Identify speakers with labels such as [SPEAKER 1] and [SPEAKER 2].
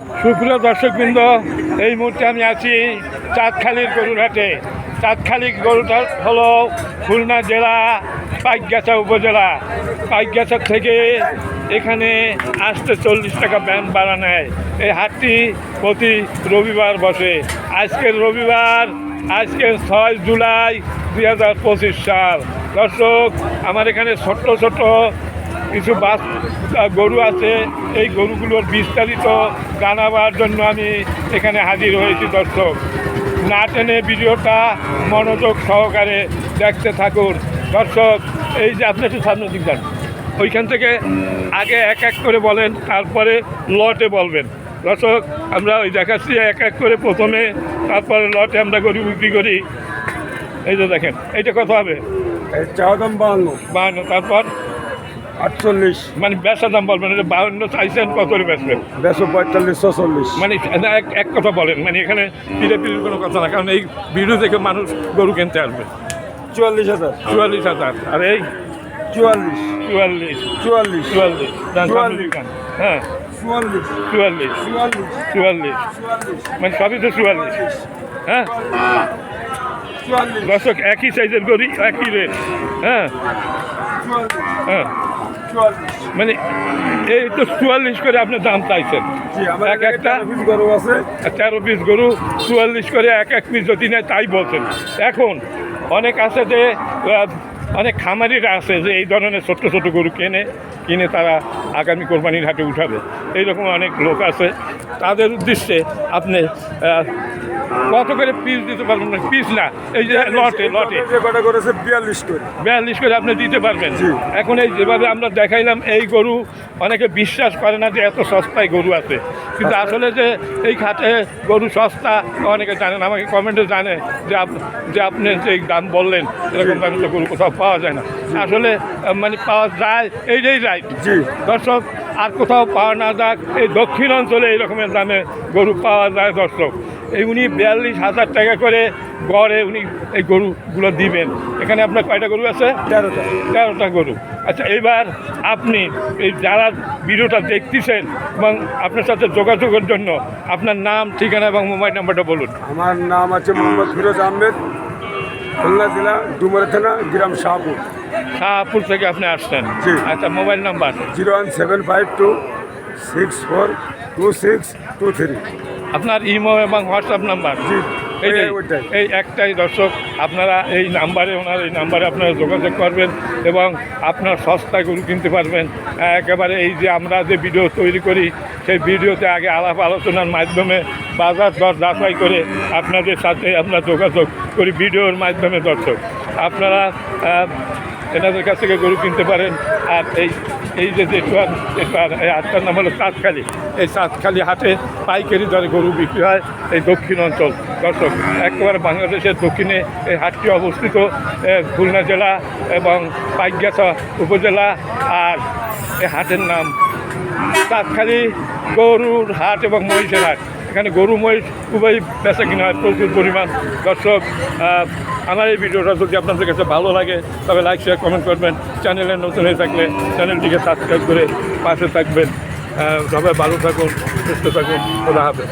[SPEAKER 1] সুপ্রিয় দর্শকবৃন্দ, এই মুহূর্তে আমি আছি চাঁদখালির গরুরহাটে। চাঁদখালি গরুটা হলো খুলনা জেলা, পাইকগাছা উপজেলা। পাইকগাছা থেকে এখানে আসতে চল্লিশ টাকা ব্যান ভাড়া নেয়। এই হাটটি প্রতি রবিবার বসে। আজকের রবিবার, আজকের ছয় জুলাই দুই হাজার পঁচিশ সাল। দর্শক, আমার এখানে ছোট্ট ছোট্ট কিছু বাস গরু আছে। এই গরুগুলোর বিস্তারিত জানাবার জন্য আমি এখানে হাজির হয়েছি দর্শক। না টেনে ভিডিওটা মনোযোগ সহকারে দেখতে থাকুন। দর্শক এই যে আপনি একটু সামনে দিক যান। ওইখান থেকে আগে এক এক করে বলেন তারপরে লটে বলবেন। দর্শক আমরা ওই দেখাচ্ছি এক এক করে প্রথমে তারপরে লটে আমরা গরু বিক্রি করি। এই যে দেখেন এইটা কত হবে?
[SPEAKER 2] বাহান্ন।
[SPEAKER 1] বাহান্ন তারপর?
[SPEAKER 2] আটচল্লিশ।
[SPEAKER 1] মানে বেচা দাম বলবেন এটা বাউন্ন চাইছেন কত করে বেচবেন?
[SPEAKER 2] দেড়শো পঁয়তাল্লিশ ছচল্লিশ।
[SPEAKER 1] মানে এক এক কথা বলেন মানে এখানে পিড়ে পিড়ির কোনো কথা না কারণ এই ভিডিও থেকে মানুষ গরু কিনতে আসবে।
[SPEAKER 2] চুয়াল্লিশ হাজার।
[SPEAKER 1] চুয়াল্লিশ হাজার আর এই
[SPEAKER 2] চুয়াল্লিশ।
[SPEAKER 1] চুয়াল্লিশ
[SPEAKER 2] চুয়াল্লিশ।
[SPEAKER 1] চুয়াল্লিশ
[SPEAKER 2] চুয়াল্লিশ।
[SPEAKER 1] হ্যাঁ।
[SPEAKER 2] চুয়াল্লিশ।
[SPEAKER 1] চুয়াল্লিশ
[SPEAKER 2] চুয়াল্লিশ।
[SPEAKER 1] চুয়াল্লিশ।
[SPEAKER 2] চুয়াল্লিশ।
[SPEAKER 1] মানে সবই তো চুয়াল্লিশ। হ্যাঁ। দর্শক একই সাইজের গরু একই রেট হ্যাঁ। হ্যাঁ মানে এই তো চুয়াল্লিশ করে আপনি দাম চাইছেন। এক একটা
[SPEAKER 2] গরু আছে।
[SPEAKER 1] তেরো পিস গরু চুয়াল্লিশ করে এক এক পিস যদি নেয় তাই বলছেন। এখন অনেক আছে যে অনেক খামারিরা আছে যে এই ধরনের ছোট্ট ছোট গরু কেনে কিনে তারা আগামী কোরবানির হাটে উঠাবে। এইরকম অনেক লোক আছে। তাদের উদ্দেশ্যে আপনি কত করে পিস দিতে পারবেন? না পিস না এই যে লটে লটে।
[SPEAKER 2] কটা করেছে বিয়াল্লিশ করে।
[SPEAKER 1] বিয়াল্লিশ করে আপনি দিতে পারবেন। এখন এই যেভাবে আমরা দেখাইলাম এই গরু অনেকে বিশ্বাস করে না যে এত সস্তায় গরু আছে। কিন্তু আসলে যে এই খাটে গরু সস্তা অনেকে জানেন আমাকে কমেন্টে জানে যে আপ- যে আপনি যে দাম বললেন এরকম দামে তো গরু কোথাও পাওয়া যায় না। আসলে মানে পাওয়া যায় এইটাই রাইট
[SPEAKER 2] জি।
[SPEAKER 1] দর্শক আর কোথাও পাওয়া না যাক এই দক্ষিণ অঞ্চলে এই রকমের দামে গরু পাওয়া যায় দর্শক। এই উনি বিয়াল্লিশ হাজার টাকা করে গড়ে উনি এই গরুগুলো দিবেন। এখানে আপনার কয়টা গরু আছে?
[SPEAKER 2] তেরোটা।
[SPEAKER 1] তেরোটা গরু। আচ্ছা এবার আপনি এই যারা ভিডিওটা দেখতেছেন এবং আপনার সাথে যোগাযোগের জন্য আপনার নাম ঠিকানা এবং মোবাইল নাম্বারটা বলুন।
[SPEAKER 2] আমার নাম আছে মোহাম্মদ ফিরোজ আহমেদ। খুলনা জেলা ডুমরা থানা গ্রাম শাহপুর।
[SPEAKER 1] শাহপুর থেকে আপনি আসছেন?
[SPEAKER 2] জি।
[SPEAKER 1] আচ্ছা mobile number?
[SPEAKER 2] Zero one seven five two six four two six two three.
[SPEAKER 1] আপনার ইমো এবং হোয়াটসঅ্যাপ নাম্বার?
[SPEAKER 2] জি এই
[SPEAKER 1] একটাই দর্শক আপনারা এই নাম্বারে, ওনার এই নাম্বারে আপনারা যোগাযোগ করবেন এবং আপনার সস্তা গরু কিনতে পারবেন। একেবারে এই যে আমরা যে ভিডিও তৈরি করি, সেই ভিডিওতে আগে আলাপ আলোচনার মাধ্যমে বাজার দর যাচাই করে আপনাদের সাথে আমরা যোগাযোগ করি, ভিডিওর মাধ্যমে দর্শক। আপনারা এনাদের কাছ থেকে গরু কিনতে পারেন। আর এই এই যে হাটটার নাম হলো চাঁদখালি এই চাঁদখালি হাটে পাইকারি দরে গরু বিক্রি হয় এই দক্ষিণ অঞ্চল। দর্শক, একেবারে বাংলাদেশের দক্ষিণে এই হাটটি অবস্থিত খুলনা জেলা এবং পাইকগাছা উপজেলা আর এই হাটের নাম চাঁদখালি গরুর হাট এবং মহিষের হাট। এখানে গরু, মহিষ খুবই বেচা কিনা হয়, প্রচুর পরিমাণ। দর্শক আমার এই ভিডিওটা যদি আপনাদের কাছে ভালো লাগে, তবে লাইক শেয়ার কমেন্ট করবেন। চ্যানেলে নতুন হয়ে থাকলে চ্যানেলটিকে সাবস্ক্রাইব করে পাশে থাকবেন। সবাই ভালো থাকুন সুস্থ থাকুন খোলা হাফেজ।